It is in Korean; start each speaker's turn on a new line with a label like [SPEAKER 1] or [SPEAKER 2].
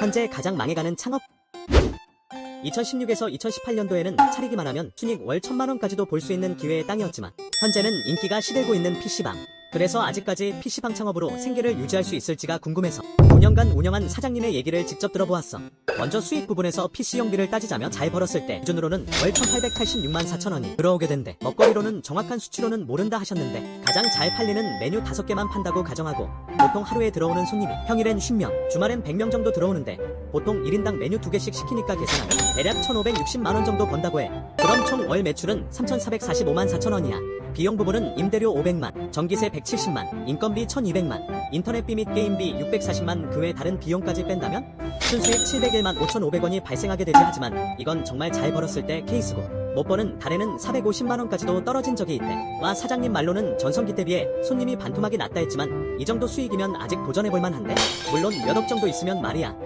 [SPEAKER 1] 현재 가장 망해가는 창업 2016에서 2018년도에는 차리기만 하면 순익 월 천만 원까지도 볼 수 있는 기회의 땅이었지만 현재는 인기가 시들고 있는 PC방. 그래서 아직까지 PC방 창업으로 생계를 유지할 수 있을지가 궁금해서 5년간 운영한 사장님의 얘기를 직접 들어보았어. 먼저 수익 부분에서 PC용비를 따지자면 잘 벌었을 때 기준으로는 월 1886만 4천 원이 들어오게 된대. 먹거리로는 정확한 수치로는 모른다 하셨는데 가장 잘 팔리는 메뉴 5개만 판다고 가정하고 보통 하루에 들어오는 손님이 평일엔 50명, 주말엔 100명 정도 들어오는데 보통 1인당 메뉴 2개씩 시키니까 계산하면 대략 1,560만 원 정도 번다고 해. 그럼 총 월 매출은 3,445만 4천 원이야. 비용 부분은 임대료 500만, 전기세 170만, 인건비 1200만, 인터넷비 및 게임비 640만 그 외 다른 비용까지 뺀다면 순수익 701만 5,500원이 발생하게 되지 하지만 이건 정말 잘 벌었을 때 케이스고 못 버는 달에는 450만 원까지도 떨어진 적이 있대. 와 사장님 말로는 전성기 때 비해 손님이 반토막이 났다 했지만 이 정도 수익이면 아직 도전해볼 만 한데 물론 몇 억 정도 있으면 말이야.